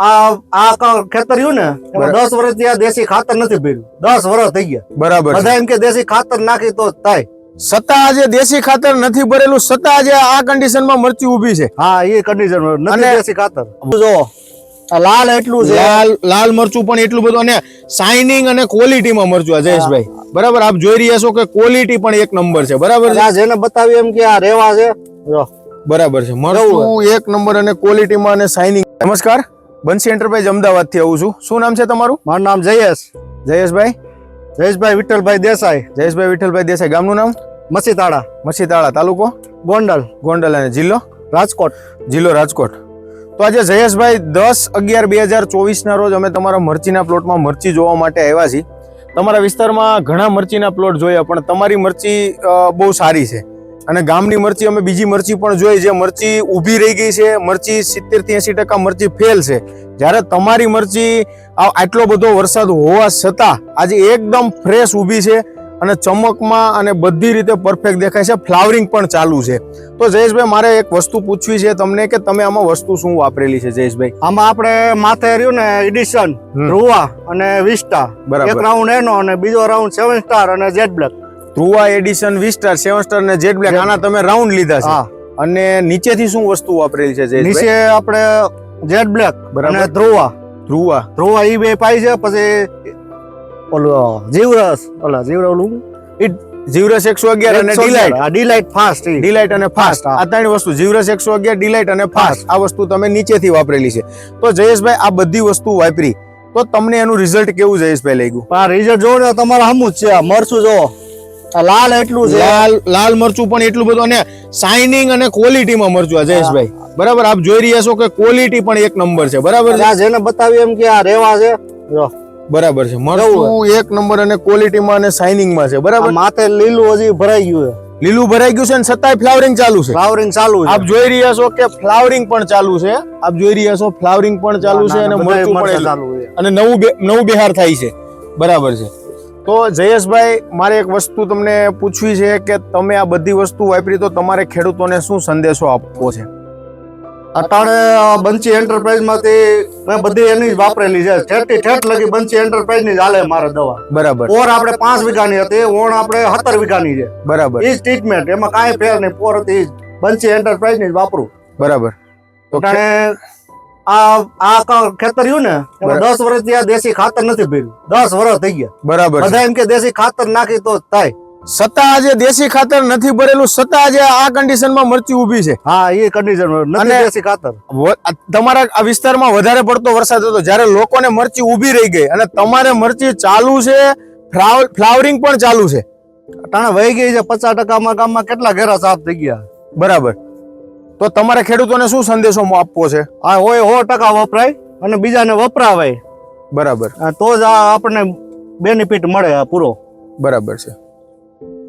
આ આ ખેતર રહ્યું ને દસ વર્ષથી આ દેશી ખાતર નથી ભર્યું. દસ વર્ષ થઈ ગયા. બરાબર. બધા એમ કે દેશી ખાતર નાખી તો થાય. સત્તા આજે દેશી ખાતર નથી ભરેલું સત્તા આજે આ કન્ડિશનમાં મરચી ઊભી છે. હા એ કન્ડિશન નથી દેશી ખાતર. જો લાલ એટલું છે. લાલ લાલ મરચું પણ એટલું બધું અને શાઇનિંગ અને ક્વોલિટીમાં મરચું આ જયેશભાઈ. બરાબર આપ જોઈ રહ્યા છો કે ક્વોલિટી પણ એક નંબર છે. બરાબર આ જેને બતાવી એમ કે આ રેવા છે. જો. બરાબર છે. મરચું એક નંબર અને ક્વોલિટીમાં અને શાઇનિંગ નમસ્કાર. બંસી એન્ટરપ્રાઇઝ અમદાવાદથી આવું છું. શું નામ છે તમારું? મારું નામ જયેશ. જયેશભાઈ? જયેશભાઈ વિઠ્ઠલભાઈ દેસાઈ. જયેશભાઈ વિઠ્ઠલભાઈ દેસાઈ. ગામનું નામ? મસીતાળા. મસીતાળા. તાલુકો? ગોંડલ. ગોંડલ અને જિલ્લો? રાજકોટ. જિલ્લો રાજકોટ. તો આજે જયેશભાઈ દસ અગિયાર બે હજાર ચોવીસના રોજ અમે તમારા મરચીના પ્લોટમાં મરચી જોવા માટે આવ્યા છીએ. તમારા વિસ્તારમાં ઘણા મરચીના પ્લોટ જોયા પણ તમારી મરચી બહુ સારી છે. અને ગામની મરચી અમે બીજી મરચી પણ જોઈ જે મરચી ઊભી રહી ગઈ છે. મરચી સિત્તેરથી એસી ટકા મરચી ફેલ છે. જ્યારે તમારી મરચી આ આટલો બધો વરસાદ હોવા છતાં આજે એકદમ ફ્રેશ ઊભી છે અને ચમકમાં અને બધી રીતે પરફેક્ટ દેખાય છે. ફ્લાવરિંગ પણ ચાલુ છે. તો જયેશભાઈ મારે એક વસ્તુ પૂછવી છે તમને કે તમે આમાં વસ્તુ શું વાપરેલી છે જયેશભાઈ? આમાં આપણે માથે રહ્યું ને એડિશન. રૂવા અને વિસ્ટા. બરાબર. એક રાઉન્ડ એનો અને બીજો રાઉન્ડ સેવન સ્ટાર અને jet black Dhruva edition V star seven star ને જેટ બ્લેક આના તમે રાઉન્ડ લીધા છે. અને નીચેથી શું વસ્તુ વાપરેલી છે નીચે આપણે જેટ બ્લેક બરાબર. ધ્રુવા. ધ્રુવા. ધ્રુવા ઈ બે પાઈ છે પછી ઓલું જીવરસ ઓલા જીવર ઓલું જીવરસ એકસો અગિયાર અને ડીલાઇટ આ ડીલાઇટ ફાસ્ટ ડીલાઇટ અને ફાસ્ટ આ ત્રણ વસ્તુ જીવરસ એકસો અગિયાર ડીલાઇટ અને ફાસ્ટ આ વસ્તુ તમે નીચેથી વાપરેલી છે. તો જયેશભાઈ આ બધી વસ્તુ વાપરી. તો તમને એનું રિઝલ્ટ કેવું જયેશભાઈ લાગ્યું? આ રિઝલ્ટ જોવો ને તમારા હમું જ છે મરશું જોવો. લાલ એટલું છે. લાલ લાલ મરચું પણ એટલું બધું અને શાઇનિંગ અને ક્વોલિટીમાં મરચું જયેશભાઈ. બરાબર આપ જોઈ રહ્યા છો કે ક્વોલિટી પણ એક નંબર છે. બરાબર છે? જેને બતાવી એમ કે આ રેવા છે જો. બરાબર છે. મરચું એક નંબર અને ક્વોલિટીમાં અને શાઇનિંગમાં છે. બરાબર? માથે લીલું હજી ભરાઈ ગયું છે. લીલું ભરાઈ ગયું છે અને છતાંય ફ્લાવરિંગ ચાલુ છે. ફ્લાવરિંગ ચાલુ છે. આપ જોઈ રહ્યા છો કે ફ્લાવરિંગ પણ ચાલુ છે. આપ જોઈ રહ્યા છો ફ્લાવરિંગ પણ ચાલુ છે અને મરચું પણ ચાલુ છે. અને નવું નવું બિહાર થાય છે. બરાબર છે. તો જયેશભાઈ મારે એક વસ્તુ તમને પૂછવી છે કે તમે આ બધી વસ્તુ વાપરી તો તમારે ખેડૂતોને શું સંદેશો આપવો છે? અટાણે બંચી એન્ટરપ્રાઇઝમાંથી મેં બધી એની જ વાપરેલી છે. ઠેઠ ઠેઠ લગી બંચી એન્ટરપ્રાઇઝની જ હાલે મારે દવા. બરાબર. પોર આપણે પાંચ વીઘાની હતી ઓણ આપણે સત્તર વીઘાની છે. બરાબર. એ જ ટ્રીટમેન્ટ એમાં કાંઈ ફેર નહીં. પોર હતી બંચી એન્ટરપ્રાઇઝની જ વાપરું. બરાબર. તો આ આ ખેતર રહ્યું ને એમાં દસ વર્ષથી આ દેશી ખાતર નથી ભર્યું. દસ વર્ષ થઈ ગયા. બરાબર. બધા એમ કે દેશી ખાતર નાખી તો થાય. સત્તા આજે દેશી ખાતર નથી ભરેલું સત્તા આજે આ કન્ડિશનમાં મરચી ઊભી છે. હા એ કન્ડિશન નથી દેશી ખાતર. તમારા આ વિસ્તારમાં વધારે પડતો વરસાદ હતો જ્યારે લોકોને મરચી ઊભી રહી ગઈ. અને તમારે મરચી ચાલુ છે ફ્લાવ- ફ્લાવરિંગ પણ ચાલુ છે. તાણે વહી ગઈ છે પચાસ ટકામાં ગામમાં કેટલા ઘેરા સાફ થઈ ગયા? બરાબર. તો તમારે ખેડૂતોને શું સંદેશો આપવો છે? આ હોય સો ટકા વપરાય અને બીજાને વપરાવાય. બરાબર. તો જ આ આપણને બેનિફિટ મળે આ પૂરો. બરાબર છે.